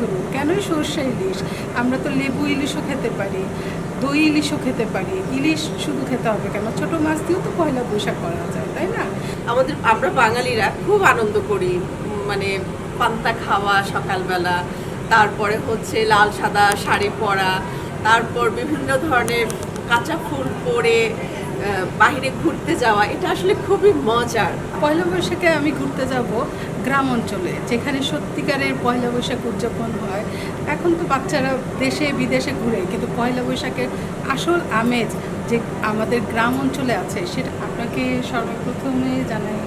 ধরুন কেনই সর্ষে ইলিশ? আমরা তো লেবু ইলিশও খেতে পারি দই ইলিশও খেতে পারি ইলিশ শুধু খেতে হবে কেন? ছোট মাছ দিয়েও তো পয়লা বৈশাখ করা যায় তাই না? আমাদের আমরা বাঙালিরা খুব আনন্দ করি মানে পান্তা খাওয়া সকালবেলা তারপরে হচ্ছে লাল সাদা শাড়ি পরা তারপর বিভিন্ন ধরনের কাঁচা ফুল পরে বাইরে ঘুরতে যাওয়া এটা আসলে খুবই মজার। পয়লা বৈশাখে আমি ঘুরতে যাব গ্রাম অঞ্চলে, যেখানে সত্যিকারের পয়লা বৈশাখ উদযাপন হয়, এখন তো বাচ্চারা দেশে, বিদেশে ঘুরে, কিন্তু পয়লা বৈশাখের আসল আমেজ যে আমাদের গ্রাম অঞ্চলে আছে, সেটা আপনাকে সর্বপ্রথমে জানাই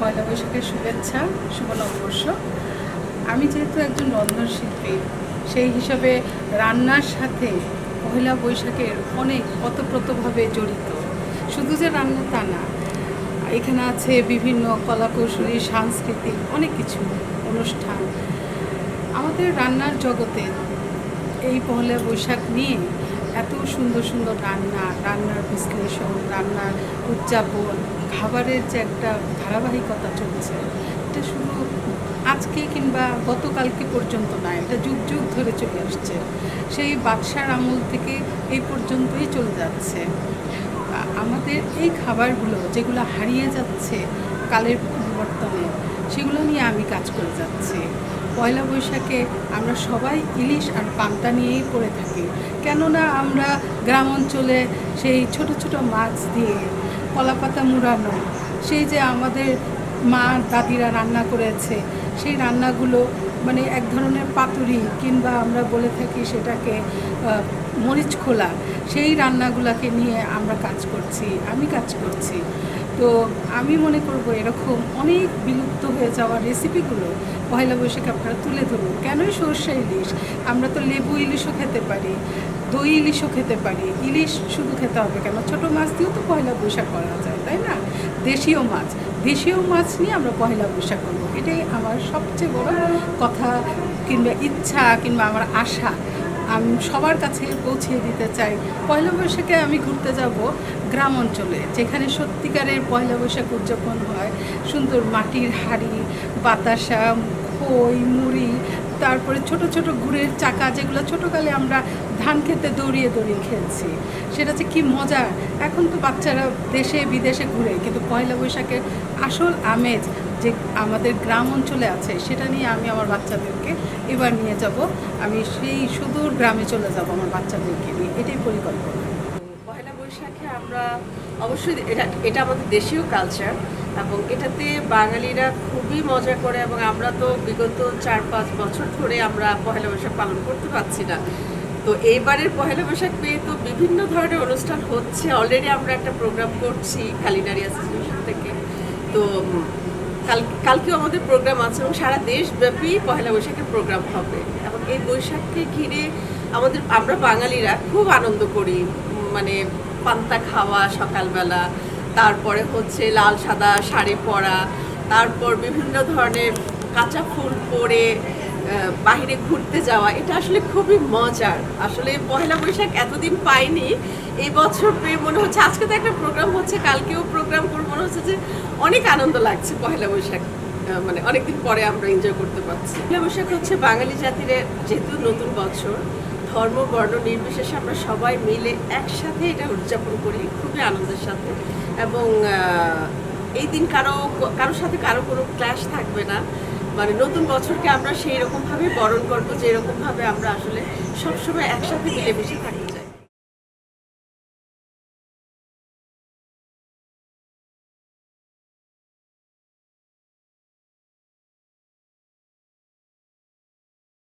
পয়লা বৈশাখের শুভেচ্ছা শুভ নববর্ষ আমি যেহেতু একজন রন্ধনশিল্পী, সেই হিসাবে রান্নার সাথে পয়লা বৈশাখের অনেক ওতপ্রোতভাবে জড়িত। শুধু যে রান্না তা না এখানে আছে বিভিন্ন কলাকৌশলী, সাংস্কৃতিক, অনেক কিছু অনুষ্ঠান। আমাদের রান্নার জগতে এই পহেলা বৈশাখ নিয়ে এত সুন্দর সুন্দর রান্না, রান্নার বিশ্লেষণ, রান্নার উদযাপন, খাবারের যে একটা ধারাবাহিকতা চলছে, এটা শুধু আজকে কিংবা গতকালকে পর্যন্ত না এটা যুগ যুগ ধরে চলে আসছে। সেই বাদশার আমল থেকে এই পর্যন্তই চলে যাচ্ছে। আমাদের এই খাবারগুলো যেগুলো হারিয়ে যাচ্ছে কালের পরিবর্তনে, সেগুলো নিয়ে আমি কাজ করে যাচ্ছি। পয়লা বৈশাখে আমরা সবাই ইলিশ আর পান্তা নিয়েই পড়ে থাকি। কেননা আমরা গ্রাম অঞ্চলে সেই ছোট ছোট মাছ দিয়ে কলাপাতা মুড়ানো, সেই যে আমাদের মা দাদিরা রান্না করেছে, সেই রান্নাগুলো মানে এক ধরনের পাতুরি কিংবা আমরা বলে থাকি সেটাকে মরিচ খোলা, সেই রান্নাগুলোকে নিয়ে আমরা কাজ করছি, আমি কাজ করছি। তো আমি মনে করব এরকম অনেক বিলুপ্ত হয়ে যাওয়া রেসিপিগুলো পয়লা বৈশাখে আপনারা তুলে ধরুন। কেনই সর্ষে ইলিশ? আমরা তো লেবু ইলিশও খেতে পারি, দই ইলিশও খেতে পারি। ইলিশ শুধু খেতে হবে কেন? ছোটো মাছ দিয়েও তো পয়লা বৈশাখ করা যায়, তাই না? দেশীয় মাছ দেশীয় মাছ নিয়ে আমরা পয়লা বৈশাখ করব। এটাই আমার সবচেয়ে বড় কথা কিংবা ইচ্ছা কিংবা আমার আশা। আমি, সবার কাছে পৌঁছে দিতে চাই। পয়লা বৈশাখে আমি ঘুরতে যাব গ্রাম অঞ্চলে, যেখানে সত্যিকারের পয়লা বৈশাখ উদযাপন হয়। সুন্দর মাটির হাড়ি, বাতাসা, খই, মুড়ি তারপরে ছোট ছোট গুড়ের চাকা যেগুলো ছোটোকালে আমরা ধান খেতে দৌড়িয়ে দৌড়িয়ে খেলছি। সেটা যে কি মজা। এখন তো বাচ্চারা দেশে, বিদেশে ঘুরে, কিন্তু পয়লা বৈশাখের আসল আমেজ যে আমাদের গ্রাম অঞ্চলে আছে, সেটা নিয়ে আমি আমার বাচ্চাদেরকে এবার নিয়ে যাব। আমি সেই সুদূর গ্রামে চলে যাব আমার বাচ্চাদেরকে নিয়ে। এটাই পরিকল্পনা। পয়লা বৈশাখে আমরা অবশ্যই, এটা এটা আমাদের দেশীয় কালচার এবং এটাতে বাঙালিরা খুবই মজা করে এবং আমরা তো বিগত চার পাঁচ বছর ধরে আমরা পহেলা বৈশাখ পালন করতে পারছি না। তো এইবারের পহেলা বৈশাখ পেয়ে তো বিভিন্ন ধরনের অনুষ্ঠান হচ্ছে। অলরেডি আমরা একটা প্রোগ্রাম করছি কালিনারি অ্যাসোসিয়েশন থেকে। তো কাল, কালকেও আমাদের প্রোগ্রাম আছে এবং সারা দেশব্যাপী পহেলা বৈশাখের প্রোগ্রাম হবে। এবং এই বৈশাখকে ঘিরে আমাদের, আমরা বাঙালিরা খুব আনন্দ করি। মানে পান্তা খাওয়া, সকালবেলা তারপরে হচ্ছে লাল সাদা শাড়ি পরা, তারপর বিভিন্ন ধরনের কাঁচা ফুল পরে বাইরে ঘুরতে যাওয়া, এটা আসলে খুবই মজার। আসলে পয়লা বৈশাখ এতদিন পাইনি, এই বছর পেয়ে মনে হচ্ছে, আজকে তো একটা প্রোগ্রাম হচ্ছে, কালকেও প্রোগ্রাম করে মনে হচ্ছে যে অনেক আনন্দ লাগছে পয়লা বৈশাখ মানে অনেকদিন পরে আমরা এনজয় করতে পারছি। পয়লা বৈশাখ হচ্ছে বাঙালি জাতির যেহেতু নতুন বছর ধর্ম, বর্ণ, নির্বিশেষে আমরা সবাই মিলে একসাথে এটা উদযাপন করি। খুবই আনন্দের সাথে। এবং এই দিন কারও, কারোর সাথে কারও কোনো ক্লাশ থাকবে না। মানে নতুন বছরকে আমরা সেই রকমভাবে বরণ করব, যেরকমভাবে আমরা আসলে সবসময় একসাথে মিলেমিশে থাকতে চাই।